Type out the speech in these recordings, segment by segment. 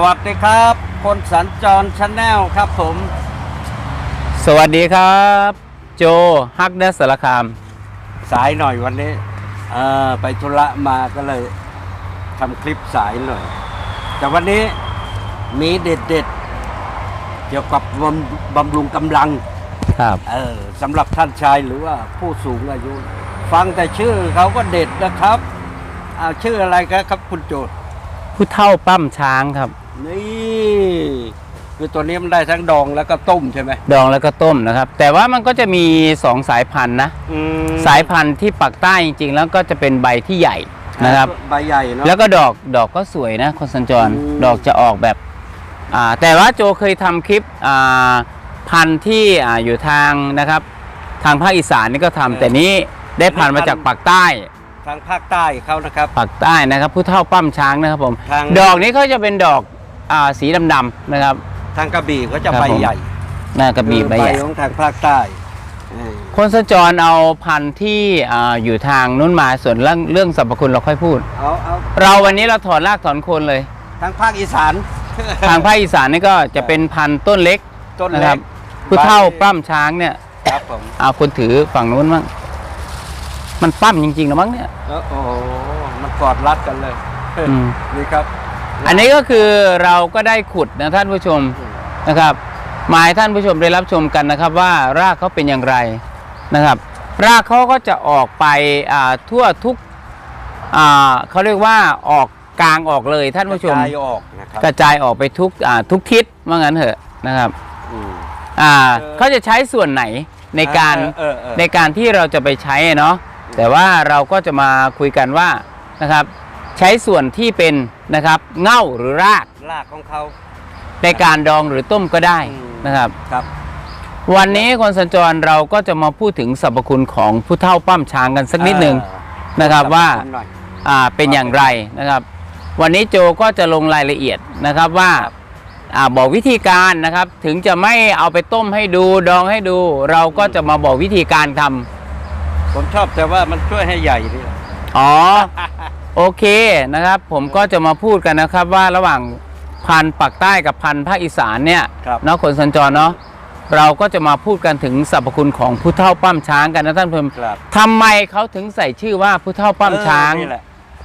สวัสดีครับ คนสัญจรชาแนลครับผม สวัสดีครับ โจฮักเดสสารคาม สายหน่อยวันนี้ เออไปธุระมาก็เลยทำคลิปสายหน่อย แต่วันนี้มีเด็ดๆเกี่ยวกับบำบำรุงกำลัง ครับ เออสำหรับท่านชายหรือว่าผู้สูงอายุ ฟังแต่ชื่อเขาก็เด็ดนะครับเอาชื่ออะไรกันครับคุณโจทย์ผู้เท่าปั้มช้างครับ นี่คือตัวนี้มันได้ทั้งดองแล้วก็ต้มใช่ไหมดองแล้วก็ต้มนะครับ แต่ว่ามันก็จะมี2สายพันธุ์นะ อืมสายพันธุ์ที่ปักใต้จริง ๆ แล้วก็จะเป็นใบที่ใหญ่นะครับ ใบใหญ่เนาะ แล้วก็ดอกดอกก็สวยนะคนสัญจรอืม ดอกจะออกแบบอ่าแต่ว่าโจเคยทำคลิปอ่าพันธุ์ที่อ่าอยู่ทางนะครับ ทางภาคอีสานนี่ก็ทำแต่นี้ได้พันธุ์มาจากปักใต้ทางภาคใต้เขานะครับปักใต้นะครับ ผู้เท่าปั้มช้างนะครับผม ทาง ดอกนี้เขาจะเป็นดอก อาสีดำๆนะครับ ทางกระบี่เขาจะครับใบผม ใหญ่หน้ากระบี่ใบคือใหญ่ ของทางภาคใต้เออคนสัญจรเอาพันธุ์ที่อ่าอยู่ทางนู้นมาส่วนเรื่องเรื่องสรรพคุณเราค่อยพูด เอาเอาเราวันนี้เราถอนรากถอนโคนเลย ทางภาคอีสาน ทางภาคอีสานนี่ก็จะเป็นพันธุ์ต้นเล็กต้นนะคเล็รักบผู้เท่าปั้มช้างเนี่ยครับผมเอาคนถือฝั่งนู้นมั้งมันปั้มจริงๆนะมั้งเนี่ย แล้วโอ้โหมันกอดรัดกันเลยอืม นี่ครับ อันนี้ก็คือเราก็ได้ขุดนะท่านผู้ชมนะครับมาให้ท่านผู้ชมได้รับชมกันนะครับว่ารากเขาเป็นอย่างไรนะครับ รากเขาก็จะออกไปอ่าทั่วทุกอ่าเขาเรียกว่าออกกลางออกเลยท่านผู้ชมกระจายออกนะครับกระจายออกไปทุกอ่าทุกทิศว่างั้นเถอะนะครับอืมอ่าเออเขาจะใช้ส่วนไหนในการเออเออในการที่เราจะไปใช้เนาะแต่ว่าเราก็จะมาคุยกันว่านะครับ ใช้ส่วนที่เป็นนะครับเง่าหรือรากรากของเขาในการดองหรือต้มก็ได้อืมนะครับ ครับ วันนี้คนสัญจรเราก็จะมาพูดถึงสรรพคุณของผู้เฒ่าปั้มช้างกันสักนิดหนึ่งเออนะครับว่าขอบคุณหน่อยอ่าเป็นอย่างไรนะครับ วันนี้โจก็จะลงรายละเอียดนะครับว่าครับอ่าบอกวิธีการนะครับถึงจะไม่เอาไปต้มให้ดูดองให้ดู เราก็จะมาบอกวิธีการทำผมชอบแต่ว่ามันช่วยให้ใหญ่นี่แหละอ๋อ โอเคนะครับ ผมก็จะมาพูดกันนะครับว่าระหว่างพันธุ์ปักใต้กับพันธุ์ภาคอีสานเนี่ยครับเนาะคนสัญจรเนาะเราก็จะมาพูดกันถึงสรรพคุณของผู้เฒ่าปั้มช้างกันนะท่านผู้ชมครับทำไมเขาถึงใส่ชื่อว่าผู้เฒ่าปั้มช้าง เออนี่แหละ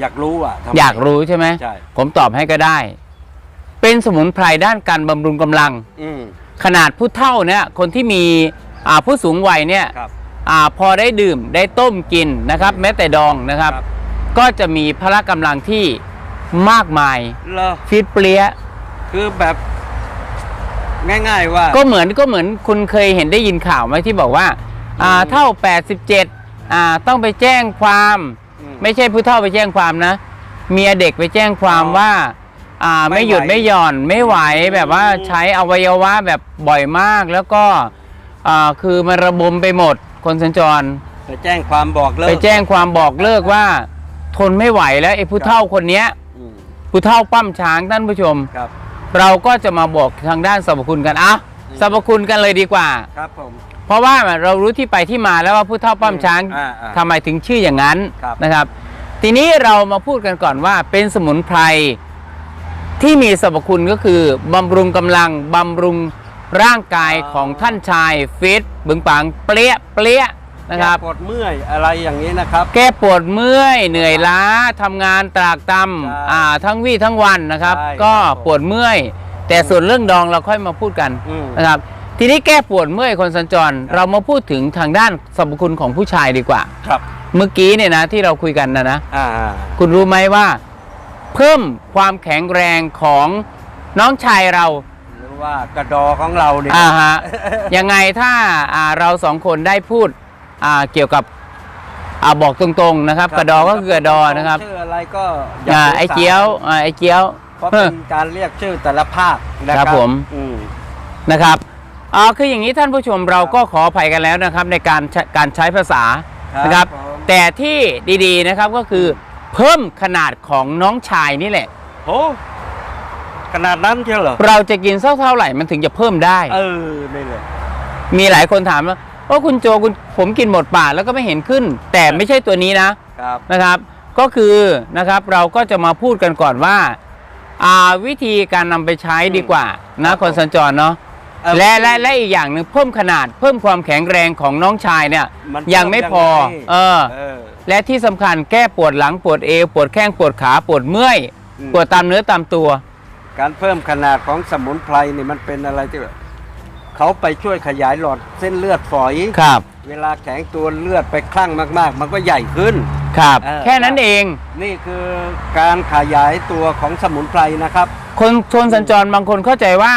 อยากรู้อะทำไม อยากรู้ใช่ไหมใช่ ผมตอบให้ก็ได้ เป็นสมุนไพรด้านการบำรุงกำลัง อืมขนาดผู้เฒ่าเนี่ยคนที่มีอ่าผู้สูงวัยเนี่ยครับอาพอได้ดื่มได้ต้มกินนะครับ แม้แต่ดองนะครับ ครับ ก็จะมีพละกำลังที่มากมายเลอฟิตเปรี้ยคือแบบง่ายๆว่า ก็เหมือนก็เหมือนคุณเคยเห็นได้ยินข่าวไหมที่บอกว่าอ่าอืมเท่า 87อ่าต้องไปแจ้งความ อืม ไม่ใช่ผู้เฒ่าไปแจ้งความนะ เมียเด็กไปแจ้งความอ๋อว่าอ่าไม่ไม่หยุดไหวไม่หย่อนไม่ไหวอืม แบบว่าใช้อวัยวะแบบบ่อยมากแล้วก็อ่าคือมันระบมไปหมดคนสัญจร ไปแจ้งความบอกเลิก ไปแจ้งความบอกเลิกว่า ทนไม่ไหวแล้วไอ้ผู้เฒ่าคนเนี้ยอืมผู้เฒ่าปั้มช้างท่านผู้ชม ครับ เราก็จะมาบอกทางด้านสรรพคุณกันอะอืม สรรพคุณกันเลยดีกว่า ครับผมเพราะว่าเรารู้ที่ไปที่มาแล้วว่าผู้เฒ่าปั้มช้าง อ่าอ่าทำไมถึงชื่ออย่างนั้นครับ นะครับ ทีนี้เรามาพูดกันก่อนว่าเป็นสมุนไพรที่มีสรรพคุณก็คือบำรุงกำลังบำรุงร่างกายของท่านชายฟิตบึงปังเปรี้ยเปรี้ย นะครับ แก้ปวดเมื่อยอะไรอย่างนี้นะครับ แก้ปวดเมื่อยเหนื่อยล้าทำงานตรากตใช่ำอ่าทั้งวี่ทั้งวันนะครับ ใช่ก็ครับผมปวดเมื่อย แต่ส่วนเรื่องดองเราค่อยมาพูดกันอืมนะครับ ทีนี้แก้ปวดเมื่อยคนสัญจร ครับ เรามาพูดถึงทางด้านสรรพคุณของผู้ชายดีกว่า ครับเมื่อกี้เนี่ยนะที่เราคุยกันนะนะ อ่าคุณรู้ไหมว่า เพิ่มความแข็งแรงของน้องชายเรา หรือว่ากระดอของเราเนี่ย อ่าฮะ ยังไงถ้าอ่าเราสองคนได้พูดอ่า เกี่ยวกับอ่าบอกตรงๆนะครับ กระดอก็คือกระดอนะครับชื่ออะไรก็อ่าสงสารไอ้เจียวอ่าไอ้เจียวเพราะเป็นการเรียกชื่อแต่ละภาคนะคครัรับบผมอืมนะครับอ่าคืออย่างนี้ท่านผู้ชมเราก็ขออภัยกันแล้วนะครับ ในการใช้การใช้ภาษานะครับผมแต่ที่ดีๆนะครับก็คือเพิ่มขนาดของน้องชายนี่แหละโอ้ขนาดนั้นเชียวเหรอเราจะกินสักเท่าไหร่มันถึงจะเพิ่มได้ เออนี่เลยมีหลายคนถามว่า ว่าคุณโจคุณผมกินหมดป่าแล้วก็ไม่เห็นขึ้น แต่ไม่ใช่ตัวนี้นะครับนะครับ ก็คือนะครับเราก็จะมาพูดกันก่อนว่าอ่าวิธีการนำไปใช้ดีกว่าครันะบคนสัญจรเนาะเอ่อและและและอีกอย่างหนึ่งเพิ่มขนาดเพิ่มความแข็งแรงของน้องชายเนี่ยมันยังไม่พอยังไงเออเออ และที่สำคัญแก้ปวดหลังปวดเอวปวดแข้งปวดขาปวดเมื่อยอืมปวดตามเนื้อตามตัว การเพิ่มขนาดของสมุนไพรนี่มันเป็นอะไรที่แบบ เขาไปช่วยขยายหลอดเส้นเลือดฝอย ครับ เวลาแข็งตัวเลือดไปคลั่งมาก ๆ มันก็ใหญ่ขึ้น ครับ เออ แค่นั้นเอง นี่คือการขยายตัวของสมุนไพรนะครับ คนชนสัญจรบางคนเข้าใจว่า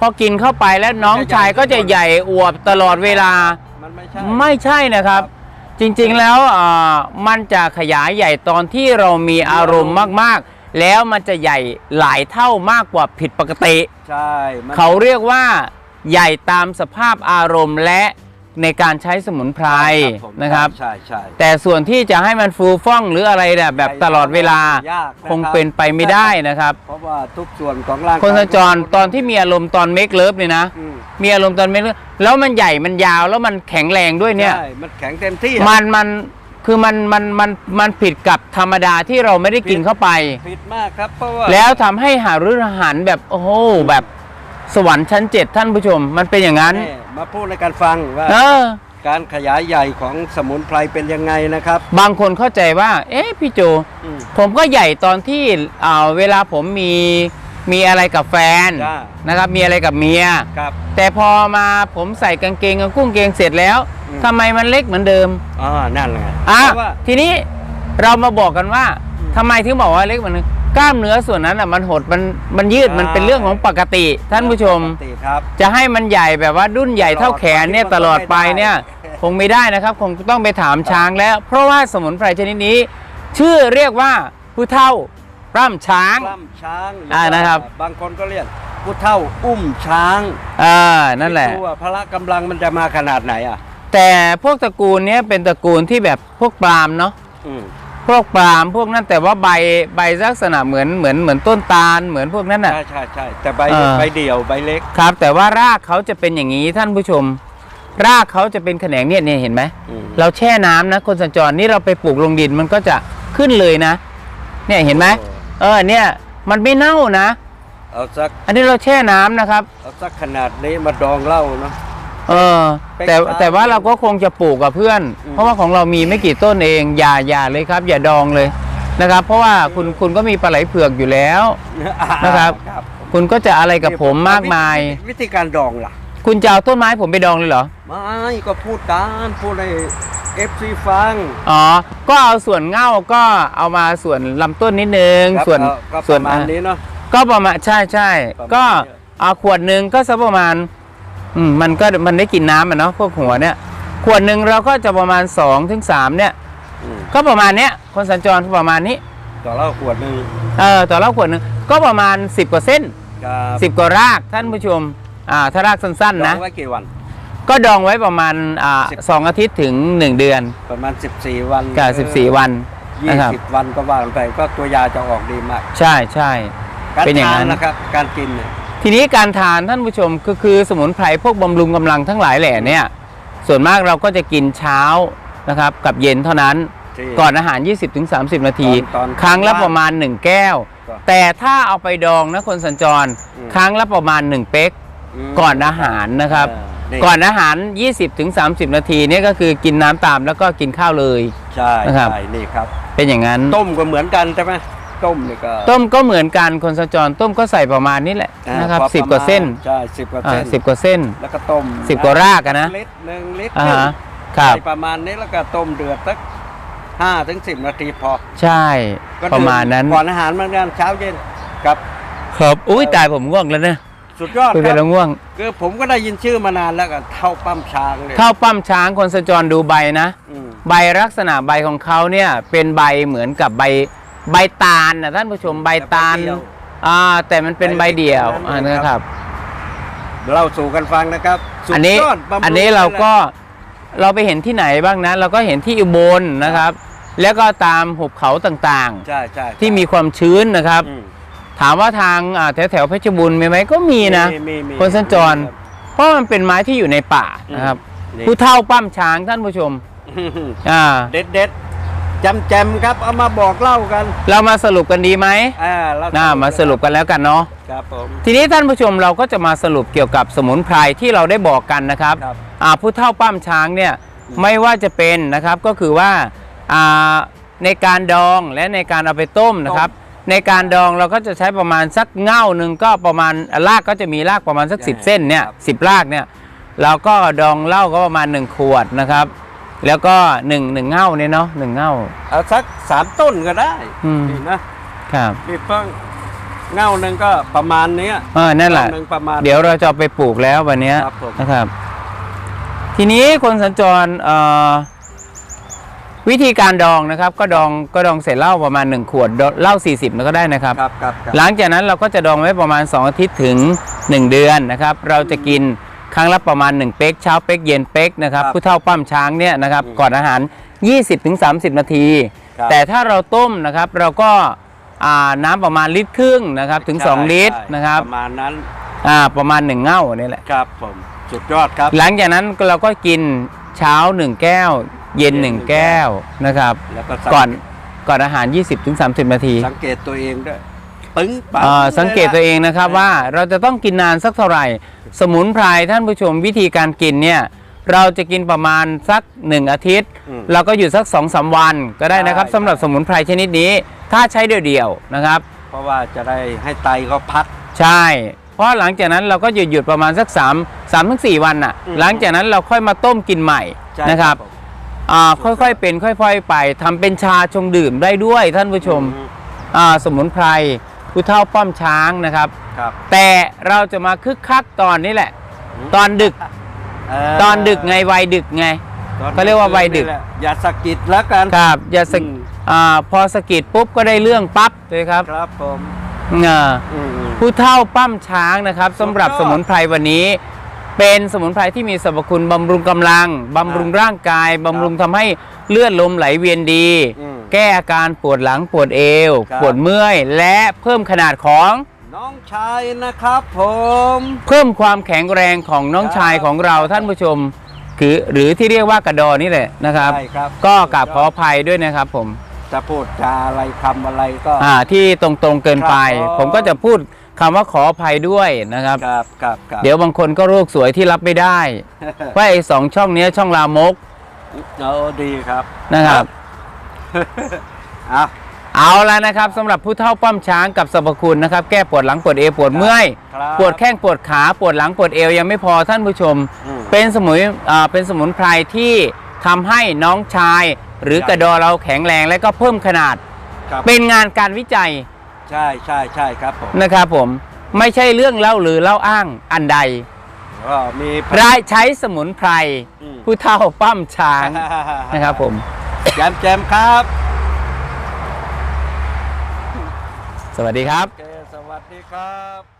พอกินเข้าไปแล้วน้องชายก็จะใหญ่อวบตลอดเวลา มันไม่ใช่ ไม่ใช่นะครับ จริงๆแล้วอ่ามันจะขยายใหญ่ตอนที่เรามีอารมณ์มากๆ แล้วมันจะใหญ่หลายเท่ามากกว่าผิดปกติ ใช่มันเขาเรียกว่า ใหญ่ตามสภาพอารมณ์และในการใช้สมุนไพรผมนะครับ ใช่ใช่แต่ส่วนที่จะให้มันฟูฟ่องหรืออะไรเนี่ยแบบตลอดเวลายากะคงเป็นไปไม่ได้นะครับ เพราะว่าทุกส่วนของร่างกายคนสัญจรตอนที่มีอารมณ์ตอนเมคเลิฟเนี่ยนะ อืมมีอารมณ์ตอนเมคเลิฟแล้วมันใหญ่มันยาวแล้วมันแข็งแรงด้วยเนี่ย ใช่มันแข็งเต็มที่อะมันมันคือมันมันมันมันผิดกับธรรมดาที่เราไม่ได้กินเข้าไป ผิดมากครับเพราะว่าแล้วทำให้หารืออาหารแบบโอ้โหแบบ สวรรค์ชั้นเจ็ดท่านผู้ชม มันเป็นอย่างนั้นแม่มาพูดในการฟังว่าเออ การขยายใหญ่ของสมุนไพรเป็นยังไงนะครับ บางคนเข้าใจว่า เอ๊ะพี่โจ อืม ผมก็ใหญ่ตอนที่อ่าเวลาผมมีมีอะไรกับแฟนจ้านะครับ มีอะไรกับเมีย ครับ แต่พอมาผมใส่กางเกงกับกุ้งเกงเสร็จแล้วอืม ทำไมมันเล็กเหมือนเดิม อ่านั่นไงอะเพราะว่า ทีนี้เรามาบอกกันว่าอืม ทำไมถึงบอกว่าเล็กเหมือนเดิม กล้ามเนื้อส่วนนั้นอะมันหดมันมันยืดอ่ามัมันเป็นเรื่องของปกติ ท่านผู้ชม ปกติครับ จะให้มันใหญ่แบบว่าดุ้นใหญ่เท่าแขนเนี่ยตตลลออดดไปไปเนี่ยไม่ได้คงไม่ได้นะครับ คงต้องไปถามช้างแล้ว เพราะว่าสมุนไพรชนิดนี้ ชื่อเรียกว่าผู้เท่าร่ำช้างปล้ำช้างหอ่าว่านะครับ บางคนก็เรียกผู้เท่าอุ้มช้างอ่านั่นแหละคิดดูว่าพละกำลังมันจะมาขนาดไหนอะแต่พวกตระกูลเนี้ยเป็นตระกูลที่แบบพวกปราหมณ์เนาะ อืม พวกปราหมณ์พวกนั้นแต่ว่าใบใบลักษณะเหมือนเหมือนเหมือนต้นตาลเหมือนพวกนั้นน่ะ ใช่ใช่ใช่แต่ใบเออใบเดี่ยวใบเล็กครับ แต่ว่ารากเขาจะเป็นอย่างนี้ท่านผู้ชม รากเขาจะเป็นแขนงเนี่ยเนี่ยเห็นไหม อืมเราแช่น้ำนะ คนสัญจรนี่เราไปปลูกลงดินมันก็จะขึ้นเลยนะ เนี่ยเห็นไหมเออเนี่ยมันไม่เน่านะ เอาสักอันนี้เราแช่น้ำนะครับ เอาสักขนาดนี้มาดองเหล้าเนาะ เออ แต่ไปครับแต่ว่าเราก็คงจะปลูกกับเพื่อนอืมเพราะว่าของเรามีไม่กี่ต้นเอง อย่าอย่าเลยครับ อย่าดองเลยนะครับ เพราะว่าคุณคุณก็มีปลาไหลเผือกอยู่แล้วนะครับ คุณก็จะอะไรกับผมมากมาย วิธีวิธีการดองล่ะ คุณจะเอาต้นไม้ผมไปดองเลยเหรอ ไม่ก็พูดกันพูดให้เอฟซีฟัง อ๋อ ก็เอาส่วนเง่าก็เอามาส่วนลำต้นนิดนึงครับส่วนเอ่อก็ปส่วนระมาณนี้เนาะ ก็ประมาณใช่ใช่ประมาณก็นี้เอาขวดหนึ่งก็สักประมาณ อืมมันก็มันได้กินน้ำอะเนาะพวกหัวเนี่ย ขวดหนึ่งเราก็จะประมาณ2อถึงสเนี่ย อืมก็ประมาณเนี้ยคนสัญจรประมาณนี้ต่อเหล้าขวดหนึ่งเออต่อเหล้าขวดหนึ่งก็ประมาณ10กว่าเส้นกับสิบกว่ารากท่านผู้ชมอ่าถ้ารากสั้นดๆอนะงไว้กี่วัน ก็ดองไว้ประมาณอ่าสิบ สองอาทิตย์ถึง1เดือนประมาณ 14 วันกับ14วันยี่นะครับ สิบวันก็ว่ากันไปก็ตัวยาจะออกดีมาก ใช่ใช่ การเป็นอย่างทานั้นน นะครับ การกินเนี่ย ทีนี้การทานท่านผู้ชมก็คือสมุนไพรพวกบำรุงกำลังทั้งหลายแหล่เนี่ยส่วนมากเราก็จะกินเช้านะครับกับเย็นเท่านั้นที่ ก่อนอาหาร 20-30 นาที ตอนตอนครั้งละประมาณ 1 แก้ว ก็ แต่ถ้าเอาไปดองนะคนสัญจรอืมครั้งละประมาณ 1 เป๊ก มก่อนอาหารนะครับเออก่อนอาหาร 20-30 นาทีเนี่ยก็คือกินน้ำตามแล้วก็กินข้าวเลย ใช่นะครับ ใช่นี่ครับ เป็นอย่างนั้น ต้มก็เหมือนกันใช่ไหม ต้มนี่ก็ต้มก็เหมือนกันคนสัญจรต้มก็ใส่ประมาณนี้แหละอ่านะครับพอสิบประกว่าเส้นมณใช่สิบกว่าอ่าเส้นสิบกว่าเส้น แล้วก็ต้มสิบกว่ารากอะนะ ลิตรหนึ่งลิตรอ่าครึ่งฮะครับ ใส่ประมาณนี้แล้วก็ต้มเดือดสักห้าถึงสิบนาทีพอใช่ ก็ประมาณนั้น ก่อนอาหารเหมือนกันเช้าเย็นกับครับอุ้ยตายผมง่วงแล้วเนี่ยสุดยอดคุยคไปรับแล้วง่วงคือผมก็ได้ยินชื่อมานานแล้วก็เท่าปั้มช้างเลยเท่าปั้มช้างคนสัญจรดูใบนะ อืม ใบลักษณะใบของเขาเนี่ยเป็นใบเหมือนกับใบ ใบตาลนะท่านผู้ชมใบตาลแต่ใบเดียว อ่าแต่มันเป็นใบเดี่ยวใบอ่าเดียวนะครับ เล่าสู่กันฟังนะครับสุดอันนี้ยดบำงอันนี้เราก็เราไปเห็นที่ไหนบ้างนะ เราก็เห็นที่อุบลนะครับ แล้วก็ตามหุบเขาต่างใช่ใช่ๆ ที่มีความชื้นนะครับ อืมถามว่าทางอ่าแถวแถวๆเพชรบูรณ์มีไหมก็มีนะ มีมีมีคนสัญจร เพราะมันเป็นไม้ที่อยู่ในป่านะครับ นี่ผู้เท่าปั้มช้างท่านผู้ชมอ่า เด็ดเด็ด จำแจมๆครับเอามาบอกเล่ากันเรามาสรุปกันดีไหมอ่าเรน่ามาสรุปกันแล้วกันเนาะ ครับผม ทีนี้ท่านผู้ชมเราก็จะมาสรุปเกี่ยวกับสมุนไพรที่เราได้บอกกันนะครับครับอ่าผู้เฒ่าปั้มช้างเนี่ยไม่ว่าจะเป็นนะครับก็คือว่าอ่าในการดองและในการเอาไปต้มนะครับ ในการดองเราก็จะใช้ประมาณสักเง่าหนึ่งก็ประมาณรากก็จะมีรากประมาณสัก 10 เส้นเนี่ยสิรากเนี่ยเราก็ดองเหล้าก็ประมาณ 1 ขวดนะครับ แล้วก็1นึ่งหนึ่งเง่าเนี่ยเนาะหนึ่งเง่า เอาสักสามต้นก็ได้อืม นี่นะครับนี่เพิ่งเง่าหนึ่งก็ประมาณเนี้ยเออนั่นแหละ เง่าหนึ่งประมาณ เดี๋ยวเราจะเอาไปปลูกแล้ววันเนี้ยครับผม นะครับ ทีนี้คนสัญจรเอ่อวิธีการดองนะครับ ก็ดองก็ดองเสร็จเหล้าประมาณ 1 ขวดดเหล้า40แล้วก็ได้นะครับ ครับครับครับหลังจากนั้นเราก็จะดองไว้ประมาณ 2 อาทิตย์ถึง 1 เดือนนะครับ เราจะกิน ครั้งละประมาณ 1 เป๊กเช้าเป๊กเย็นเป๊กนะครับครับผู้เฒ่าปั้มช้างเนี่ยนะครับอืมก่อนอาหาร 20-30 นาที ครับแต่ถ้าเราต้มนะครับเราก็อ่าน้ำประมาณลิตรครึ่งนะครับถึงใช่2ลิตรใช่นะครับประมาณนั้นอ่าประมาณ 1 เง่านี่แหละ ครับผมสุดยอดครับ หลังจากนั้นเราก็กินเช้า 1 แก้ว เย็น เย็น1แก้วนะครับแล้วก็สัง ก่อนก่อนอาหาร 20-30 นาที สังเกตตัวเองด้วย ปึ้งปัง เอ่อสังเกตตัวเองนะครับว่าเราจะต้องกินนานสักเท่าไหร่ สมุนไพรท่านผู้ชมวิธีการกินเนี่ยเราจะกินประมาณสัก 1 อาทิตย์ อืมเราก็อยู่สัก2อสวันก็ได้นะครับใช่สำหรับสมุนไพรชนิดนี้ ถ้าใช้เดี่ยวๆนะครับ เพราะว่าจะได้ให้ไตเขาพัก ใช่ เพราะหลังจากนั้นเราก็หยุดหยุดประมาณสัก3 3ถึง4วันน่ะ อืมหลังจากนั้นเราค่อยมาต้มกินใหม่ใช่นะครับผมอ่าค่อยๆเป็นค่อย ๆ ไปทำเป็นชาชงดื่มได้ด้วยท่านผู้ชม อือ่าสมุนไพร ผู้เท่าป้อมช้างนะครับ ครับ แต่เราจะมาคึกคักตอนนี้แหละอืมตอนดึก เตอนดึกไงวัยดึกไง ตอนเขาเรียกว่าวัยดึก นี่แหละอย่าสะกิดแล้วกัน ครับอย่าสะอืม อ่าพอสะกิดปุ๊บก็ได้เรื่องปั๊บเลยครับครับผมอ่าอืม ผู้เท่าปั้มช้างนะครับสำหรับสุดยอดสมุนไพรวันนี้ เป็นสมุนไพรที่มีสรรพคุณบำรุงกำลังบำรุงร่างกายบำรุงทำให้เลือดลมไหลเวียนดี อืม แก้อาการปวดหลังปวดเอว ครับ ปวดเมื่อย และเพิ่มขนาดของ น้องชายนะครับผม เพิ่มความแข็งแรงของน้องครับ ชายของเราท่านผู้ชม คือหรือที่เรียกว่ากระดอนี่แหละนะครับ ใช่ครับก็กราบขออภัยด้วยนะครับผม จะพูดจาอะไรคำอะไรก็ อ่าที่ตรงๆเกินไป ครับ ผมก็จะพูดคำว่าขออภัยด้วยนะครับ ครับครับครับเดี๋ยวบางคนก็โรคสวยที่รับไม่ได้ว่าไอ้สองช่องเนี้ยช่องลามก เอาดีครับนะครับ อะเอาแล้วนะครับสำหรับผู้เฒ่าป้อมช้างกับสรรพคุณนะครับ แก้ปวดหลังปวดเอวปวดเมื่อย ครับปวดแข้งปวดขาปวดหลังปวดเอวยังไม่พอท่านผู้ชม อืม เป็นสมุนอ่าเป็นสมุนไพรที่ทำให้น้องชาย หรือกระดอเราแข็งแรงและก็เพิ่มขนาด ครับเป็นงานการวิจัยใช่ใช่ใช่ครับผมนะครับผมไม่ใช่เรื่องเล่าหรือเล่าอ้างอันใดก็มีรายใช้สมุนไพร อืมผู้เฒ่าปั้มช้าง นะครับผม แจมแจมครับ สวัสดีครับโอเคสวัสดีครับ